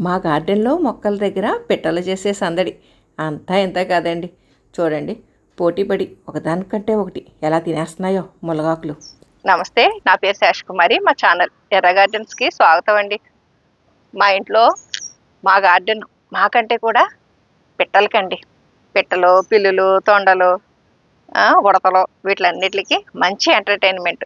మా గార్డెన్లో మొక్కల దగ్గర పిట్టలు చేసే సందడి. అంతా ఇంత కాదండి. చూడండి పోటీపడి ఒకదానికంటే ఒకటి ఎలా తినేస్తున్నాయో ములగాకులు. నమస్తే నా పేరు శేష్ కుమారి. మా ఛానల్ ఎర్ర గార్డెన్స్కి స్వాగతం అండి. మా ఇంట్లో మా గార్డెన్ మాకంటే కూడా పిట్టలకండి. పిట్టలు పిల్లులు తొండలు ఉడతలు వీటిలన్నిటికి మంచి ఎంటర్టైన్మెంట్.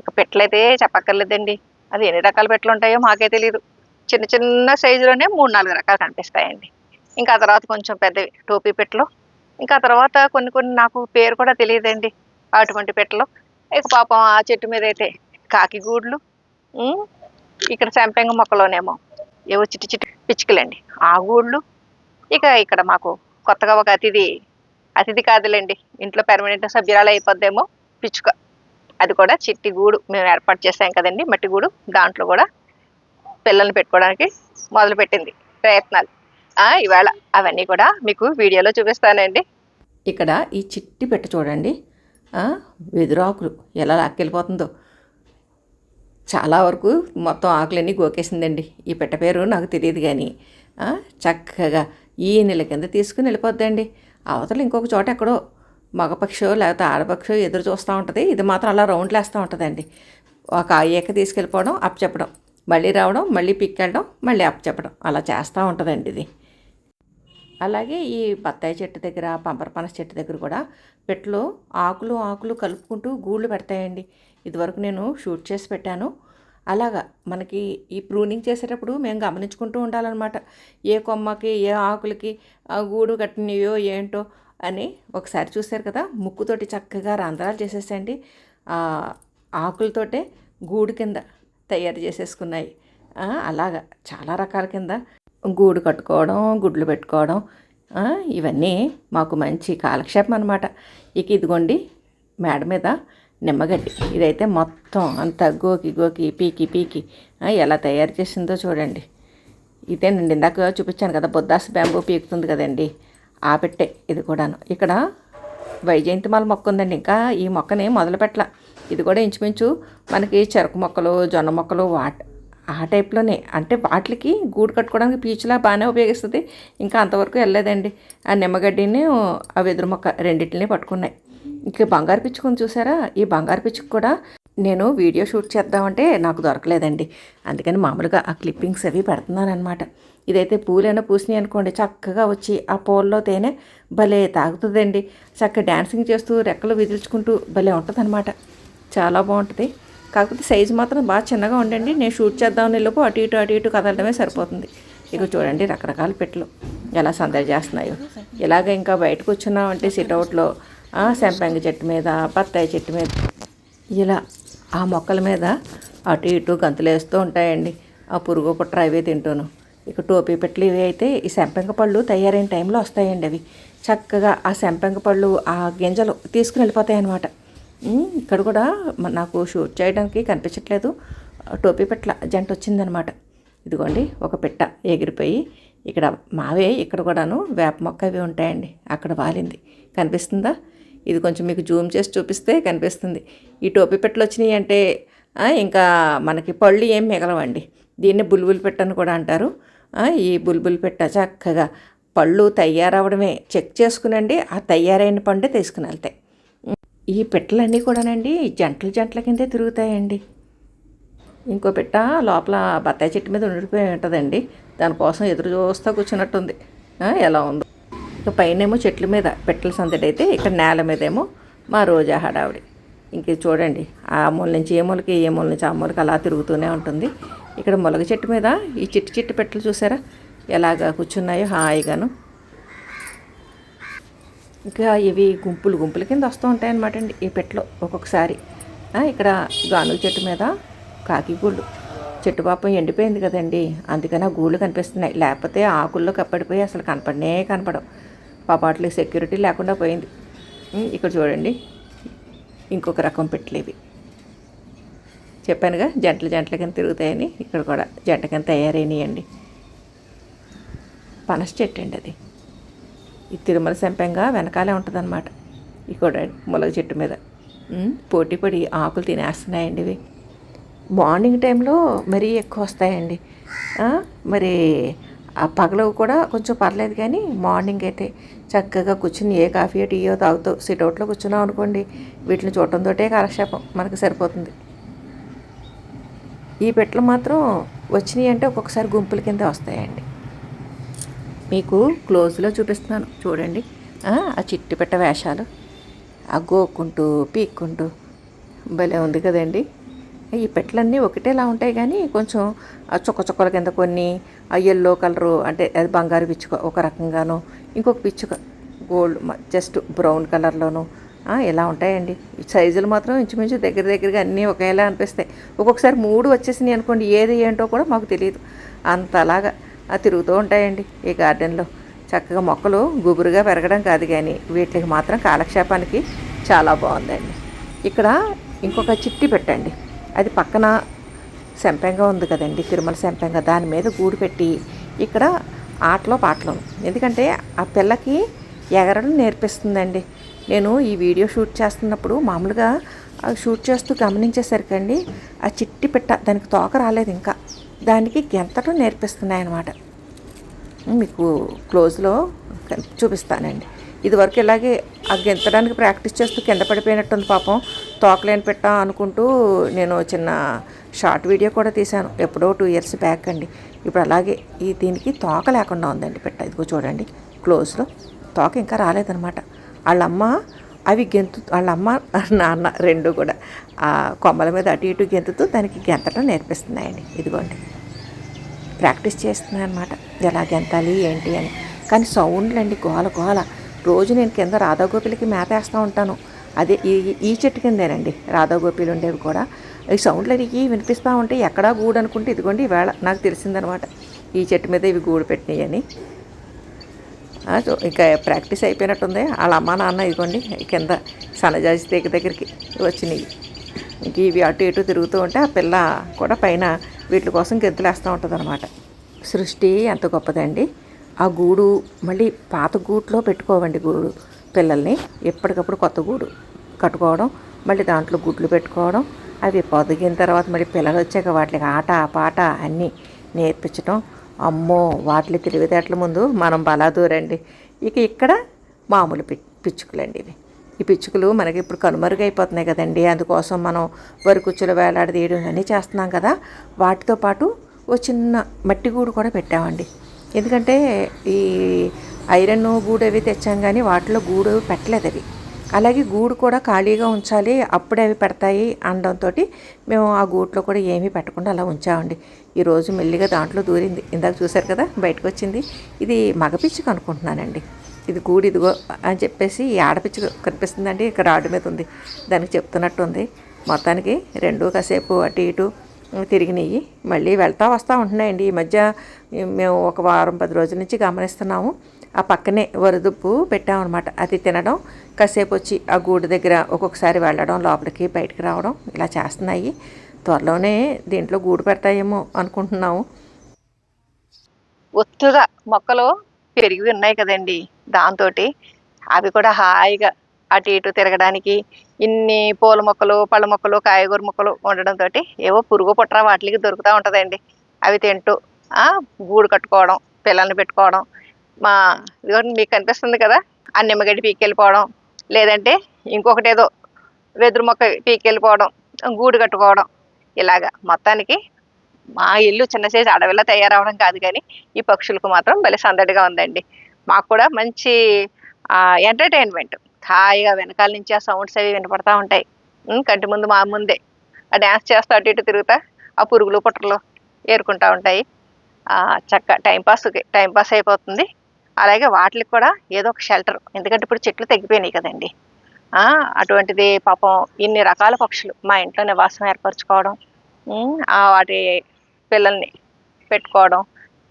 ఇక పిట్టలైతే చెప్పక్కర్లేదండి. అది ఎన్ని రకాల పిట్టలు ఉంటాయో మాకే తెలియదు చిన్న చిన్న సైజులోనే మూడు నాలుగు రకాలు కనిపిస్తాయండి. ఇంకా ఆ తర్వాత కొంచెం పెద్దవి టోపీ పెట్టలు. ఇంకా తర్వాత కొన్ని కొన్ని నాకు పేరు కూడా తెలియదండి అటువంటి పెట్టలు. ఇక పాపం ఆ చెట్టు మీద అయితే కాకిగూడ్లు ఇక్కడ సంపెంగ మొక్కలోనేమో ఏవో చిట్టి చిట్టి పిచ్చుకలండి ఆ గూళ్ళు ఇక ఇక్కడ మాకు కొత్తగా ఒక అతిథి అతిథి కాదులేండి ఇంట్లో పెర్మనెంట్ సభ్యురాలు అయిపోద్దేమో పిచ్చుక. అది కూడా చిట్టి గూడు మేము ఏర్పాటు చేసాం కదండి మట్టి గూడు దాంట్లో కూడా పిల్లల్ని పెట్టుకోవడానికి మొదలుపెట్టింది ప్రయత్నాలు. ఇవాళ అవన్నీ కూడా మీకు వీడియోలో చూపిస్తానండి. ఇక్కడ ఈ చిట్టి పెట్ట చూడండి. వెదురు వెదురాకులు ఎలా లాక్కెళ్ళిపోతుందో. చాలా వరకు మొత్తం ఆకులన్నీ గోకేసిందండి. ఈ పెట్ట పేరు నాకు తెలియదు కానీ చక్కగా ఈ నెల కింద తీసుకుని వెళ్ళిపోద్దండి. అవతల ఇంకొక చోట ఎక్కడో మగపక్షో లేకపోతే ఆడపక్షో ఎదురు చూస్తూ ఉంటుంది. ఇది మాత్రం అలా రౌండ్లు వేస్తూ ఉంటుందండి. ఒక ఏక తీసుకెళ్ళిపోవడం అప్ చెప్పడం మళ్ళీ రావడం మళ్ళీ పిక్కెళ్ళడం మళ్ళీ అప్ చెప్పడం అలా చేస్తూ ఉంటుందండి ఇది. అలాగే ఈ బత్తాయి చెట్టు దగ్గర పంపరపనస చెట్టు దగ్గర కూడా పెట్లు ఆకులు ఆకులు కలుపుకుంటూ గూళ్ళు పెడతాయండి. ఇదివరకు నేను షూట్ చేసి పెట్టాను. అలాగా మనకి ఈ ప్రూనింగ్ చేసేటప్పుడు మేము గమనించుకుంటూ ఉండాలన్నమాట. ఏ కొమ్మకి ఏ ఆకులకి ఆ గూడు కట్టినయో ఏంటో అని ఒకసారి చూశారు కదా ముక్కుతోటి చక్కగా రంధ్రాలు చేసేసండి ఆకులతోటే గూడు కింద తయారు చేసేసుకున్నాయి. అలాగా. చాలా రకాల కింద గూడు కట్టుకోవడం గుడ్లు పెట్టుకోవడం ఇవన్నీ మాకు మంచి కాలక్షేపం అనమాట ఇక ఇదిగోండి మేడ మీద నిమ్మగడ్డి. ఇదైతే మొత్తం అంత గోకి గోకి పీకి పీకి ఎలా తయారు చేసిందో చూడండి. ఇదేనండి ఇందాక చూపించాను కదా బొద్దాస్ బ్యాంబూ పీకుతుంది కదండి. ఆ పెట్టే ఇది కూడాను. ఇక్కడ వైజయంతిమాల మొక్క ఉందండి. ఇంకా ఈ మొక్కని మొదలు పెట్టల ఇది కూడా ఇంచుమించు మనకి చెరకు మొక్కలు జొన్న మొక్కలు వాట్ ఆ టైప్లోనే. అంటే వాటికి గూడు కట్టుకోవడానికి పీచులా బాగానే ఉపయోగిస్తుంది. ఇంకా అంతవరకు వెళ్ళలేదండి. ఆ నిమ్మగడ్డిని ఆ వెదురు మొక్క రెండింటిని పట్టుకున్నాయి. ఇంకా బంగారు పిచ్చుకొని చూసారా? ఈ బంగారు పిచ్చుకు కూడా నేను వీడియో షూట్ చేద్దామంటే నాకు దొరకలేదండి. అందుకని మామూలుగా ఆ క్లిప్పింగ్స్ అవి పెడుతున్నాను అనమాట ఇదైతే పూలైనా పూసినాయి అనుకోండి చక్కగా వచ్చి ఆ పూల్లో తేనె భలే తాగుతుందండి. చక్కగా డ్యాన్సింగ్ చేస్తూ రెక్కలు విదిల్చుకుంటూ భలే ఉంటుందన్నమాట. చాలా బాగుంటుంది. కాకపోతే సైజు మాత్రం బాగా చిన్నగా ఉండండి. నేను షూట్ చేద్దామని లోపు అటు ఇటు అటు ఇటు కదలడమే సరిపోతుంది. ఇక చూడండి రకరకాల పెట్టలు. ఎలా సందడి చేస్తున్నాయో. ఇలాగ ఇంకా బయటకు వచ్చినామంటే సిట్అవుట్లో సెంపంగి చెట్టు మీద బత్తాయి చెట్టు మీద ఇలా ఆ మొక్కల మీద అటు ఇటు గంతులు వేస్తూ ఉంటాయండి. ఆ పురుగు పుట్ర అవే తింటాను. ఇక టోపీ పెట్లు ఇవి అయితే ఈ సెంపెంగ పళ్ళు తయారైన టైంలో వస్తాయండి అవి. చక్కగా ఆ సెంపెంగ పళ్ళు ఆ గింజలు తీసుకుని వెళ్ళిపోతాయి అన్నమాట ఇక్కడ కూడా నాకు షూట్ చేయడానికి కనిపించట్లేదు. టోపీ పెట్ల జంట వచ్చిందనమాట. ఇదిగోండి ఒక పిట్ట ఎగిరిపోయి ఇక్కడ మావే ఇక్కడ కూడాను వేప మొక్క అవి ఉంటాయండి అక్కడ వాలింది. కనిపిస్తుందా? ఇది కొంచెం మీకు జూమ్ చేసి చూపిస్తే కనిపిస్తుంది. ఈ టోపీ పెట్టలు వచ్చినాయి అంటే ఇంకా మనకి పళ్ళు ఏం మిగలవండి. దీన్ని బుల్బుల్ పెట్టని కూడా అంటారు. ఈ బుల్బుల్ పెట్ట చక్కగా పళ్ళు తయారవడమే. చెక్ చేసుకునండి ఆ తయారైన పండే తీసుకుని వెళ్తాయి. ఈ పెట్టలన్నీ కూడానండి జంటలు జంటల కిందే తిరుగుతాయండి. ఇంకో పెట్ట లోపల బత్తాయి చెట్టు మీద ఉండిపోయి ఉంటుందండి. దానికోసం ఎదురు చూస్తూ కూర్చున్నట్టుంది. ఎలా ఉందో. ఇక పైనేమో చెట్ల మీద పెట్టల సందడి అయితే ఇక్కడ నేల మీదేమో మా రోజా హడావిడి. ఇంక చూడండి ఆ మూల నుంచి ఏ మూలకి ఏ మూల నుంచి ఆ మూలకి అలా తిరుగుతూనే ఉంటుంది. ఇక్కడ మొలగ చెట్టు మీద ఈ చిట్టు చిట్టు పెట్టలు చూసారా? ఎలాగా కూర్చున్నాయో హాయిగాను. ఇంకా ఇవి గుంపులు గుంపుల కింద వస్తూ ఉంటాయన్నమాట అండి. ఈ పెట్టలో ఒక్కొక్కసారి. ఇక్కడ గానుగ చెట్టు మీద కాకి గూళ్ళు. చెట్టు పాపం ఎండిపోయింది కదండి. అందుకని ఆ గూళ్ళు కనిపిస్తున్నాయి. లేకపోతే ఆకుల్లో కప్పడిపోయి అసలు కనపడనే కనపడవు. పాపాట్లకి సెక్యూరిటీ లేకుండా పోయింది. ఇక్కడ చూడండి. ఇంకొక రకం పెట్టలేవి చెప్పానుగా జంటలు జంటల కింద తిరుగుతాయని. ఇక్కడ కూడా జంట కింద తయారైనాయండి. పనస చెట్టు అండి అది. ఈ తిరుమల శంపెంగా వెనకాలే ఉంటుందన్నమాట. ఈ కూడా ములగ చెట్టు మీద. పోటీ పడి ఆకులు తినేస్తున్నాయండి ఇవి. మార్నింగ్ టైంలో మరీ ఎక్కువ వస్తాయండి. మరి ఆ పగలవు కూడా కొంచెం పర్లేదు కానీ మార్నింగ్ అయితే చక్కగా కూర్చుని ఏ కాఫీ టీయో తాగుతూ సిట్అవుట్లో కూర్చున్నాం అనుకోండి వీటిని చూడటంతో కాలక్షేపం మనకు సరిపోతుంది. ఈ పెట్టలు మాత్రం వచ్చినాయి అంటే ఒక్కొక్కసారి గుంపుల కింద వస్తాయండి. మీకు క్లోజ్లో చూపిస్తున్నాను. చూడండి. ఆ చిట్టు చిట్టి పెట్ట వేషాలు. ఆ గోక్కుంటూ పీక్కుంటూ. భలే ఉంది కదండి. ఈ పెట్టలన్నీ ఒకటేలా ఉంటాయి కానీ కొంచెం ఆ చుక్క చుక్కల కింద కొన్ని ఆ ఎల్లో కలరు అంటే అది బంగారు పిచ్చుక ఒక రకంగాను ఇంకొక పిచ్చుక గోల్డ్ జస్ట్ బ్రౌన్ కలర్లోను. ఇలా ఉంటాయండి. ఈ సైజులు మాత్రం ఇంచుమించు దగ్గర దగ్గరగా అన్నీ ఒకేలా అనిపిస్తాయి. ఒక్కొక్కసారి మూడు వచ్చేసినాయి అనుకోండి ఏది ఏంటో కూడా మాకు తెలియదు అంతలాగా ఆ తిరుగుతూ ఉంటాయండి ఈ గార్డెన్లో. చక్కగా మొక్కలు గుబురుగా పెరగడం కాదు కానీ వీటికి మాత్రం కాలక్షేపానికి చాలా బాగుందండి. ఇక్కడ ఇంకొక చిట్టి పెట్టండి. అది పక్కన సెంపెంగా ఉంది కదండి తిరుమల సెంపెంగా. దాని మీద గూడు పెట్టి ఇక్కడ ఆటలో పాటలు ఎందుకంటే ఆ పిల్లకి ఎగరడం నేర్పిస్తుందండి. నేను ఈ వీడియో షూట్ చేస్తున్నప్పుడు మామూలుగా షూట్ చేస్తూ గమనించేసరికండి ఆ చిట్టి పెట్ట దానికి తోక రాలేదు ఇంకా. దానికి గెంతటం నేర్పిస్తున్నాయి అన్నమాట మీకు క్లోజ్లో చూపిస్తానండి. ఇదివరకు ఇలాగే ఆ గెంతడానికి ప్రాక్టీస్ చేస్తూ కింద పడిపోయినట్టుంది పాపం. తోకలేని పెట్టా అనుకుంటూ నేను చిన్న షార్ట్ వీడియో కూడా తీశాను. ఎప్పుడో టూ ఇయర్స్ బ్యాక్ అండి. ఇప్పుడు అలాగే ఈ దీనికి తోక లేకుండా ఉందండి పెట్ట. ఇదిగో చూడండి క్లోజ్లో తోక ఇంకా రాలేదనమాట వాళ్ళమ్మ అవి గెంతు వాళ్ళమ్మ నాన్న రెండు కూడా ఆ కొమ్మల మీద అటు ఇటు గెంతుతూ దానికి గెంతటం నేర్పిస్తున్నాయండి. ఇదిగోండి. ప్రాక్టీస్ చేస్తున్నాను అనమాట ఎలా గెంతాలి ఏంటి అని. కానీ సౌండ్లు అండి గోల గోల. రోజు నేను కింద రాధాగోపిలకి మేత వేస్తూ ఉంటాను. అదే ఈ ఈ చెట్టు కిందేనండి. రాధాగోపిలు ఉండేవి కూడా. ఈ సౌండ్లు అడిగి వినిపిస్తూ ఉంటే ఎక్కడా గూడు అనుకుంటే ఇదిగోండి ఈవేళ నాకు తెలిసిందనమాట ఈ చెట్టు మీద ఇవి గూడు పెట్టినాయి అని ఇంకా ప్రాక్టీస్ అయిపోయినట్టుంది. వాళ్ళ అమ్మ నాన్న ఇదిగోండి కింద సన్నజాజి తీగ దగ్గరికి వచ్చినాయి. ఇంక ఇవి అటు ఇటు తిరుగుతూ ఉంటే ఆ పిల్ల కూడా పైన వీటి కోసం గెంతులేస్తూ ఉంటుంది అనమాట సృష్టి ఎంత గొప్పదండి. ఆ గూడు మళ్ళీ పాత గూట్లో పెట్టుకోవండి గూడు పిల్లల్ని. ఎప్పటికప్పుడు కొత్త గూడు కట్టుకోవడం మళ్ళీ దాంట్లో గుడ్లు పెట్టుకోవడం అవి పొదిగిన తర్వాత మళ్ళీ పిల్లలు వచ్చాక వాటికి ఆట పాట అన్నీ నేర్పించడం అమ్మో వాటిని తెలివితేటల ముందు మనం బలాదూరండి. ఇక ఇక్కడ మామూలు పి పిచ్చుకలండి ఇవి. ఈ పిచ్చుకలు మనకి ఇప్పుడు కనుమరుగైపోతున్నాయి కదండి. అందుకోసం మనం వరి కుచ్చులు వేలాడదీయడం అన్నీ చేస్తున్నాం కదా. వాటితో పాటు ఓ చిన్న మట్టి గూడు కూడా పెట్టామండి. ఎందుకంటే ఈ ఐరన్ గూడు అవి తెచ్చాం కానీ వాటిలో గూడు పెట్టలేదు అవి. అలాగే గూడు కూడా ఖాళీగా ఉంచాలి అప్పుడే అవి పెడతాయి అనడంతో మేము ఆ గూట్లో కూడా ఏమీ పెట్టకుండా అలా ఉంచామండి. ఈరోజు మెల్లిగా దాంట్లో దూరింది. ఇందాక చూశారు కదా బయటకు వచ్చింది ఇది మగపిచ్చుకు అనుకుంటున్నానండి. ఇది గూడు ఇదిగో అని చెప్పేసి ఆడపిచ్చు ఆడపిచ్చుకు కనిపిస్తుందండి. ఇక్కడ రాడు మీద ఉంది. దానికి చెప్తున్నట్టుంది. మొత్తానికి రెండు కాసేపు అటు ఇటు తిరిగినాయి. మళ్ళీ వెళ్తా వస్తూ ఉంటున్నాయండి. ఈ మధ్య మేము ఒక వారం పది రోజుల నుంచి గమనిస్తున్నాము. ఆ పక్కనే వరదుప్పు పెట్టామన్నమాట. అది తినడం కాసేపు వచ్చి ఆ గూడు దగ్గర ఒక్కొక్కసారి వెళ్ళడం లోపలికి బయటకు రావడం ఇలా చేస్తున్నాయి. త్వరలోనే దీంట్లో గూడు పెడతాయేమో అనుకుంటున్నాము. ఒత్తుగా మొక్కలు పెరిగి ఉన్నాయి కదండి దాంతో అవి కూడా హాయిగా అటు ఇటు తిరగడానికి ఇన్ని పూల మొక్కలు పళ్ళ మొక్కలు కాయగూర మొక్కలు ఉండడంతో ఏవో పురుగు పుట్ర వాటికి దొరుకుతూ ఉంటుందండి. అవి తింటూ గూడు కట్టుకోవడం పిల్లల్ని పెట్టుకోవడం మా ఇదిగో మీకు కనిపిస్తుంది కదా? ఆ నిమ్మగడ్డి పీకెళ్ళిపోవడం. లేదంటే ఇంకొకటి ఏదో వెదురు మొక్క పీకెళ్ళిపోవడం గూడు కట్టుకోవడం. ఇలాగా మొత్తానికి మా ఇల్లు చిన్న సైజు అడవిలో తయారవడం కాదు కానీ ఈ పక్షులకు మాత్రం భలే సందడిగా ఉందండి. మాకు కూడా మంచి ఎంటర్టైన్మెంట్. హాయిగా వెనకాల నుంచి ఆ సౌండ్స్ అవి వినపడతా ఉంటాయి. కంటి ముందు మా ముందే. ఆ డ్యాన్స్ చేస్తూ అటు ఇటు తిరుగుతా ఆ పురుగులు పుట్టలు ఏరుకుంటా ఉంటాయి. చక్క టైంపాస్ టైంపాస్ అయిపోతుంది. అలాగే వాటికి కూడా ఏదో ఒక షెల్టర్ ఎందుకంటే ఇప్పుడు చెట్లు తగ్గిపోయినాయి కదండి. అటువంటిది పాపం ఇన్ని రకాల పక్షులు మా ఇంట్లో నివాసం ఏర్పరచుకోవడం వాటి పిల్లల్ని పెట్టుకోవడం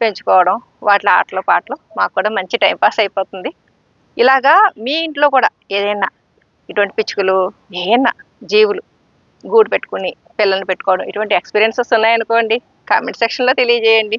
పెంచుకోవడం వాటి ఆటలు పాటలు మాకు కూడా మంచి టైంపాస్ అయిపోతుంది. ఇలాగా మీ ఇంట్లో కూడా ఏదైనా ఇటువంటి పిచ్చుకలు ఏదైనా జీవులు గూడు పెట్టుకుని పిల్లల్ని పెట్టుకోవడం ఇటువంటి ఎక్స్పీరియన్సెస్ ఉన్నాయనుకోండి కామెంట్ సెక్షన్లో తెలియజేయండి.